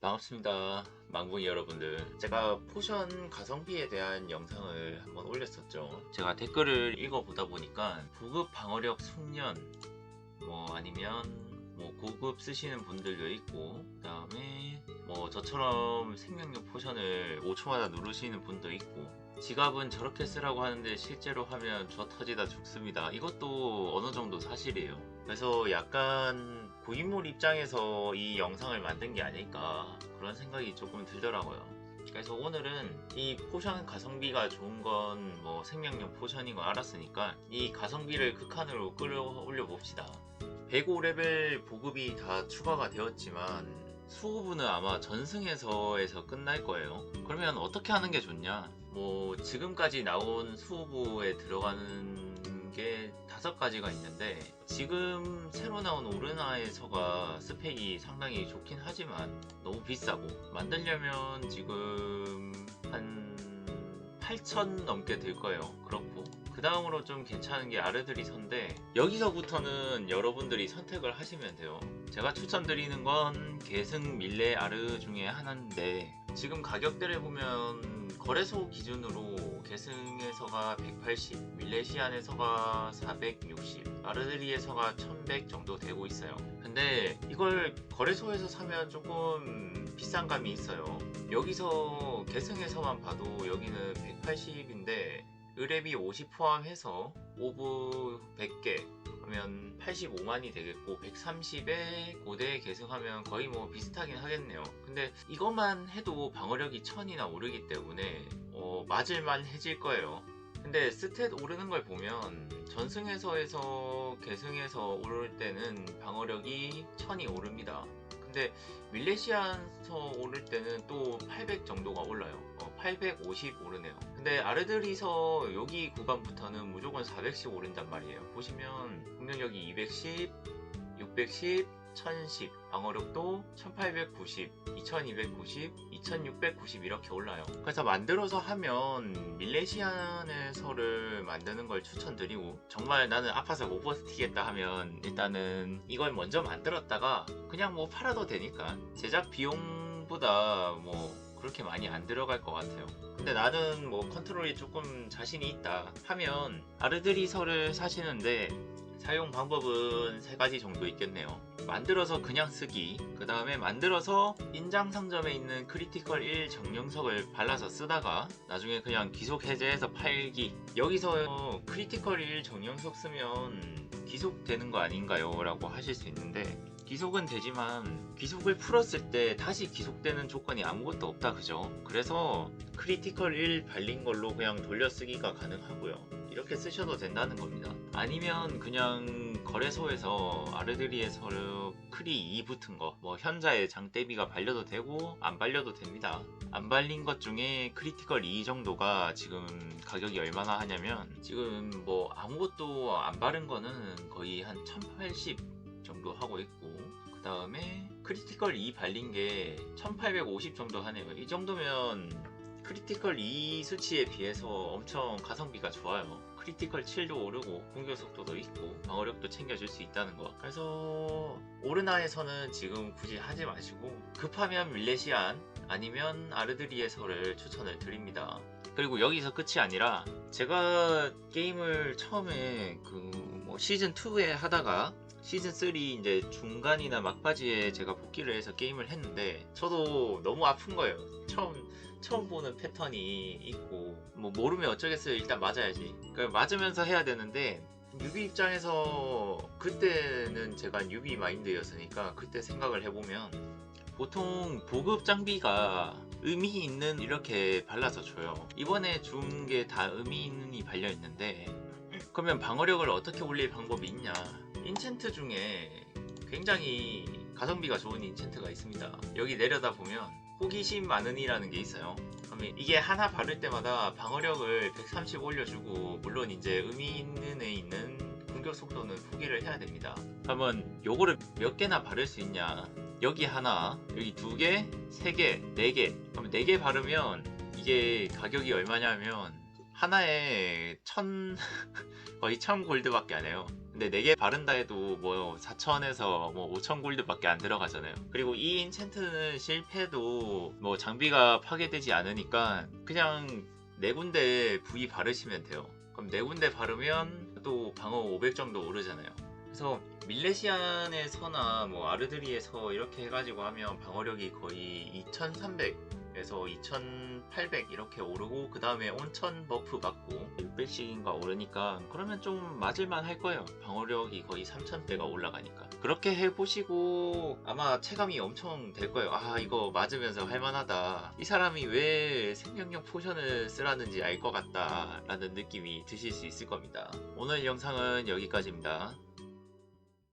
반갑습니다. 망둥이 여러분들. 제가 포션 가성비에 대한 영상을 한번 올렸었죠. 제가 댓글을 읽어보다 보니까 고급 방어력 숙련, 뭐 아니면 뭐 고급 쓰시는 분들도 있고, 그 다음에 뭐 저처럼 생명력 포션을 5초마다 누르시는 분도 있고, 지갑은 저렇게 쓰라고 하는데 실제로 하면 저 터지다 죽습니다. 이것도 어느 정도 사실이에요. 그래서 약간 고인물 입장에서 이 영상을 만든 게 아닐까 그런 생각이 조금 들더라고요. 그래서 오늘은 이 포션 가성비가 좋은 건 뭐 생명력 포션인 거 알았으니까 이 가성비를 극한으로 끌어올려 봅시다. 105레벨 보급이 다 추가가 되었지만 수호부는 아마 전승에서에서 끝날 거예요. 그러면 어떻게 하는 게 좋냐? 뭐 지금까지 나온 수호부에 들어가는 게 다섯 가지가 있는데 지금 새로 나온 오르나에서가 스펙이 상당히 좋긴 하지만 너무 비싸고 만들려면 지금 한 8천 넘게 들 거예요. 그렇고 그 다음으로 좀 괜찮은 게 아르드리 선데 여기서부터는 여러분들이 선택을 하시면 돼요. 제가 추천드리는 건 계승 밀레 아르 중에 하나인데 지금 가격대를 보면 거래소 기준으로 계승에서가 180, 밀레시안에서가 460, 아르드리에서가 1100 정도 되고 있어요. 근데 이걸 거래소에서 사면 조금 비싼 감이 있어요. 여기서 계승에서만 봐도 여기는 180인데 의뢰비 50 포함해서 오브 100개 하면 85만이 되겠고 130에 고대에 계승하면 거의 뭐 비슷하긴 하겠네요. 근데 이것만 해도 방어력이 1000이나 오르기 때문에 어, 맞을만 해질 거예요. 근데 스탯 오르는 걸 보면 전승에서에서 계승에서 오를 때는 방어력이 1000이 오릅니다. 근데 밀레시안서 오를 때는 또 800 정도가 올라요. 어, 850 오르네요. 근데 아르드리서 여기 구간부터는 무조건 400씩 오른단 말이에요. 보시면 공격력이 210, 610, 1010, 방어력도 1890, 2290, 2690 이렇게 올라요. 그래서 만들어서 하면 밀레시안에서를 만드는 걸 추천드리고 정말 나는 아파서 못 버티겠다 하면 일단은 이걸 먼저 만들었다가 그냥 뭐 팔아도 되니까 제작 비용보다 뭐 그렇게 많이 안 들어갈 것 같아요. 근데 나는 뭐 컨트롤이 조금 자신이 있다 하면 아르드리서를 사시는데 사용 방법은 세 가지 정도 있겠네요. 만들어서 그냥 쓰기, 그 다음에 만들어서 인장 상점에 있는 크리티컬 1 정령석을 발라서 쓰다가 나중에 그냥 기속 해제해서 팔기. 여기서 크리티컬 1 정령석 쓰면 기속되는 거 아닌가요? 라고 하실 수 있는데 기속은 되지만 기속을 풀었을 때 다시 기속되는 조건이 아무것도 없다 그죠? 그래서 크리티컬 1 발린 걸로 그냥 돌려쓰기가 가능하고요. 이렇게 쓰셔도 된다는 겁니다. 아니면 그냥 거래소에서 아르드리에서 크리 2 붙은 거, 뭐 현자의 장대비가 발려도 되고 안 발려도 됩니다. 안 발린 것 중에 크리티컬 2 정도가 지금 가격이 얼마나 하냐면 지금 뭐 아무것도 안 바른 거는 거의 한 1080 정도 하고 있고 그 다음에 크리티컬 2 발린 게 1850 정도 하네요. 이 정도면 크리티컬 2 수치에 비해서 엄청 가성비가 좋아요. 크리티컬 7도 오르고 공격 속도도 있고 방어력도 챙겨줄 수 있다는 거. 그래서 오르나에서는 지금 굳이 하지 마시고 급하면 밀레시안 아니면 아르드리에서를 추천을 드립니다. 그리고 여기서 끝이 아니라 제가 게임을 처음에 그 뭐 시즌 2에 하다가 시즌 3 이제 중간이나 막바지에 제가 복귀를 해서 게임을 했는데 저도 너무 아픈 거예요. 처음 처음 보는 패턴이 있고 뭐 모르면 어쩌겠어요. 일단 맞아야지. 그 맞으면서 해야 되는데 뉴비 입장에서 그때는 제가 뉴비 마인드였으니까 그때 생각을 해보면 보통 보급 장비가 의미 있는 이렇게 발라서 줘요. 이번에 준 게 다 의미 있는이 발려 있는데 그러면 방어력을 어떻게 올릴 방법이 있냐? 인챈트 중에 굉장히 가성비가 좋은 인챈트가 있습니다. 여기 내려다 보면 호기심 많은이라는 게 있어요. 그러면 이게 하나 바를 때마다 방어력을 130 올려주고 물론 이제 의미 있는 애 있는 공격 속도는 포기를 해야 됩니다. 그러면 요거를 몇 개나 바를 수 있냐? 여기 하나, 여기 두 개, 세 개, 네 개. 그러면 네개 바르면 이게 가격이 얼마냐면 하나에 천 거의 천 골드밖에 안 해요. 근데 4개 바른다 해도 뭐 4천에서 뭐 5천 골드밖에 안 들어가잖아요. 그리고 이 인챈트는 실패도 뭐 장비가 파괴되지 않으니까 그냥 네 군데 부위 바르시면 돼요. 그럼 네 군데 바르면 또 방어 500 정도 오르잖아요. 그래서 밀레시안에서나 뭐 아르드리에서 이렇게 해가지고 하면 방어력이 거의 2300 에서 2800 이렇게 오르고 그 다음에 온천 버프 받고 600씩인가 오르니까 그러면 좀 맞을만 할 거예요. 방어력이 거의 3000대가 올라가니까 그렇게 해보시고 아마 체감이 엄청 될 거예요. 아 이거 맞으면서 할만하다. 이 사람이 왜 생명력 포션을 쓰라는지 알 것 같다 라는 느낌이 드실 수 있을 겁니다. 오늘 영상은 여기까지입니다.